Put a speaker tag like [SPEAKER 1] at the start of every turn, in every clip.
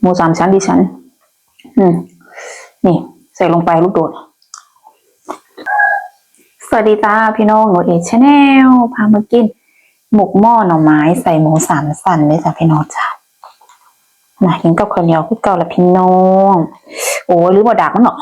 [SPEAKER 1] หมูสามชั้นดิฉัน อืม นี่ ใส่ลงไปลูกโดด สวัสดีจ้าพี่น้องหนูเอชแนลพามากิน หมกหม้อหน่อไม้ ใส่หมูสามสันเลยจ้ะพี่น้องจ้ามากินกับข้าวเหนียวคือเก่าละพี่น้อง โอ้ยหรือว่าดักมันเนาะ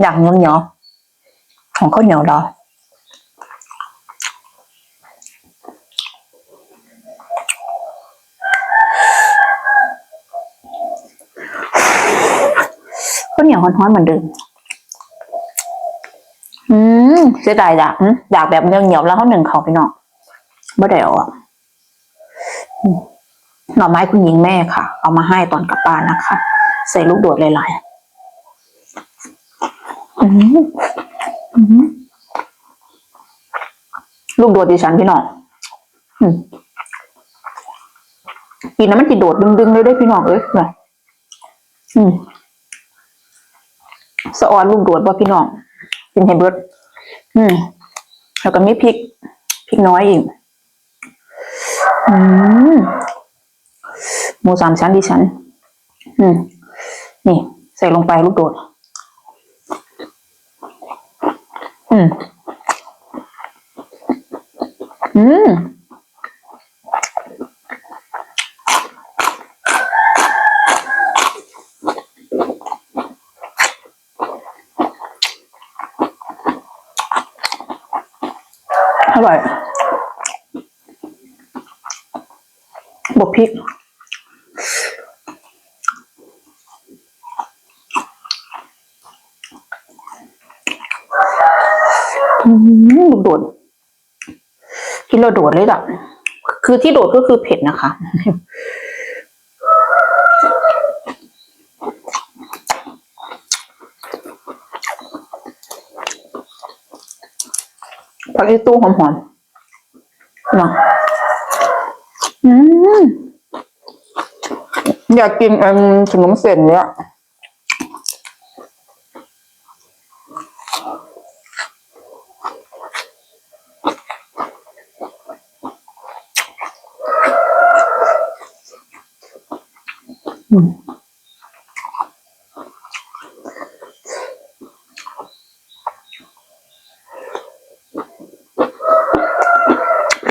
[SPEAKER 1] อยากเหนียเหนียวๆของข้าวเหนียวเหรอ ข้าวเหนียวฮ้อนๆเหมือนเดิมอืมเสียดายดักดักแบบเหนียวๆแล้วเขาหนึ่งเขาไปนาะบ่ได้เอาอะอืมหน่อไม้คุณหญิงแม่ค่ะ เอามาให้ตอนกลับบ้านนะคะ ใส่ลูกโดดหลายๆอืมอืมลูกโดดดิฉันพี่น้องอืมกินน้ำมันติดโดดดึงๆเลยได้พี่น้องเอ้ยแบบอืม สะออนลูกโดดว่าพี่น้องกินให้เบิดอืมแล้วก็มีพริกพริกน้อยอีกอืมหมูสามชั้นดิฉัน อืม นี่ ใส่ลงไปลูกโดด อืม อืม อร่อยบวกพริก อืมโดดกินเราโดดเลยอะ คือที่โดดก็คือเผ็ดนะคะ ผักอีตู้หอมๆนะอืมอยากกินอืมขนมเส้นเนี่ยอืม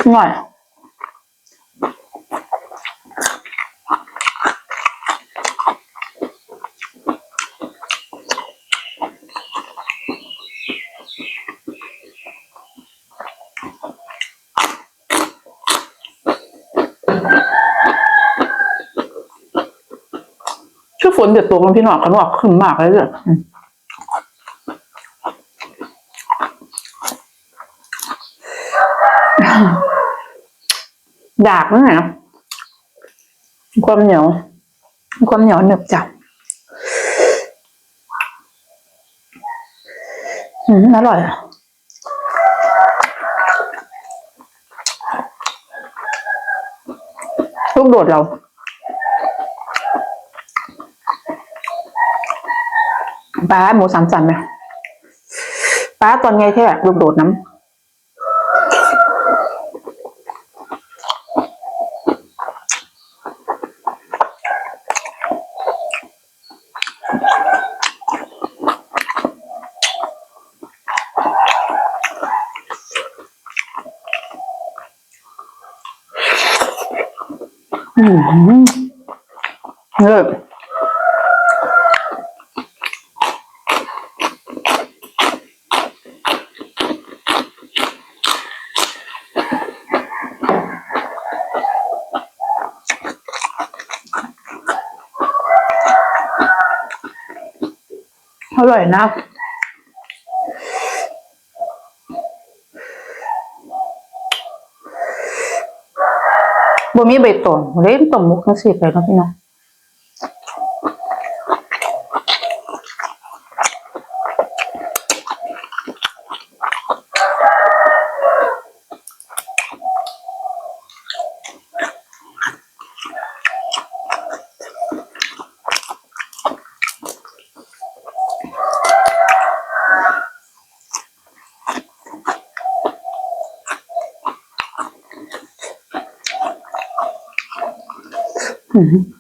[SPEAKER 1] อร่อยชื่อฝนเดือดตัวมันพี่หนอกกันว่าขึ้นมากเลยเนี่ยอืม ดากนั่นแหละความเหนียว ความเหนียวหนึบจับอืมอร่อยอะลูกโดดเราป้าหมูสามสันไหมป้าตอนไงแค่ลูกโดดน้ำ อืมเลิศอร่อยนะ บ่ มีใบตองเล่นต้มมุกจังซี่ไปเนาะพี่น้อง Uhum.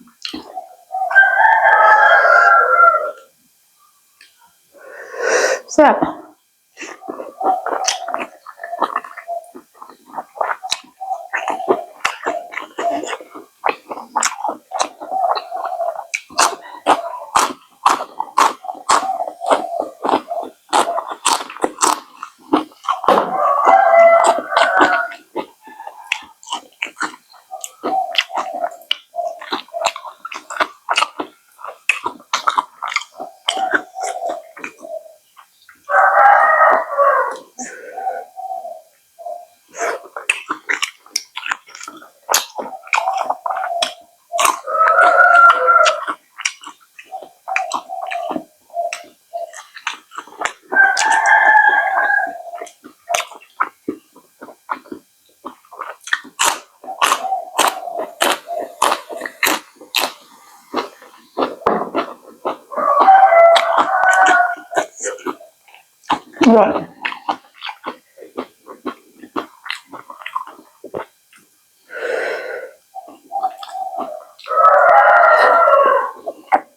[SPEAKER 1] อร่อย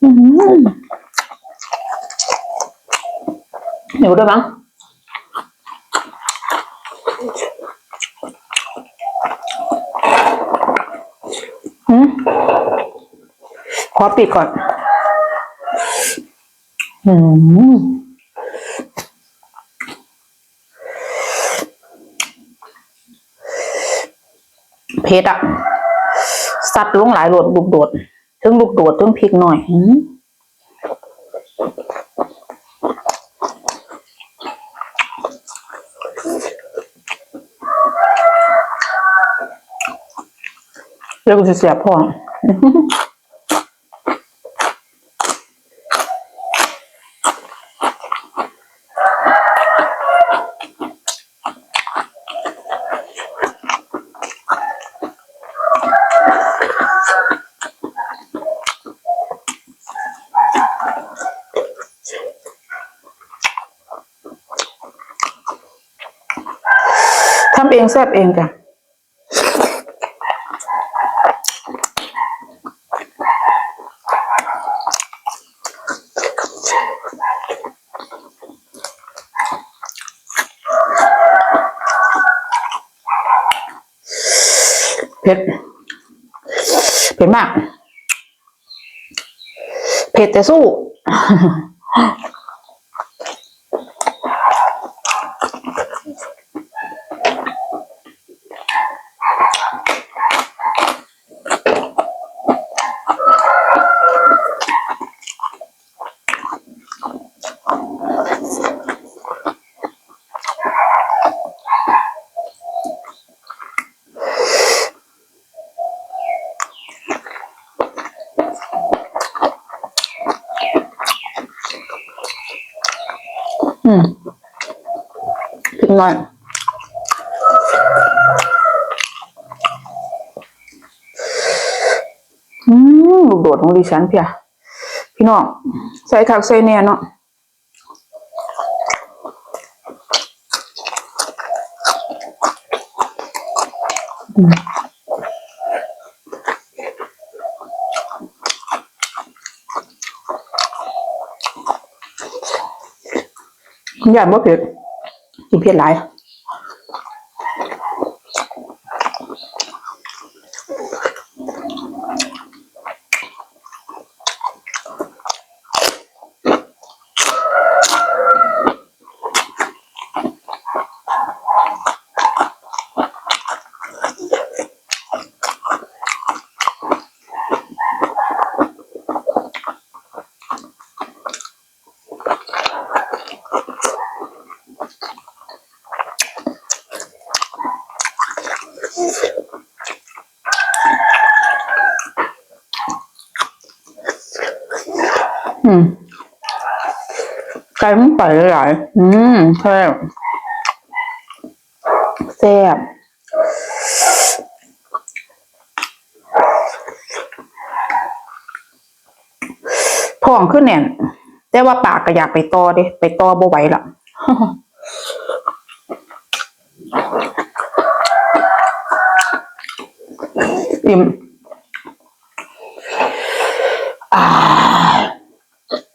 [SPEAKER 1] อืมเหนียวด้วยมั้งอืมขอปิดก่อน อืม เผ็ดอะสัตว์ลงหลายโดดลูกโดดถึงลูกโดดถึงพริกหน่อยเดี๋ยวกูจะเสียพ่อ ทำเองแซ่บเองจ้ะเผ็ดเผ็ดมาก เผ็ดแต่สู้ อืมพริกหน่อยอืมลูกโดดของดิฉันเพียพี่น้องใส่คักใส่แน่เนาะอืม ย่าบ่เผ็ดกินเผ็ดหลาย อืมไก่มันไปหลายๆอืมแซ่บแซ่บท้องขึ้นแน่นแต่ว่าปากก็อยากไปต่อเด้ไปต่อบ่ไหวละอิ่มอ่า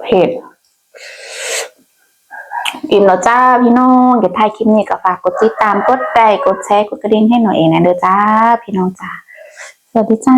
[SPEAKER 1] เผ็ดอิ่มแล้วจ้าพี่น้องเดี๋ยวท้ายคลิปนี้ก็ฝากกดติดตามกดไลค์กดแชร์กดกระดิ่งให้หน่อยเองนะเด้อจ้า พี่น้องจ้าสวัสดีจ้า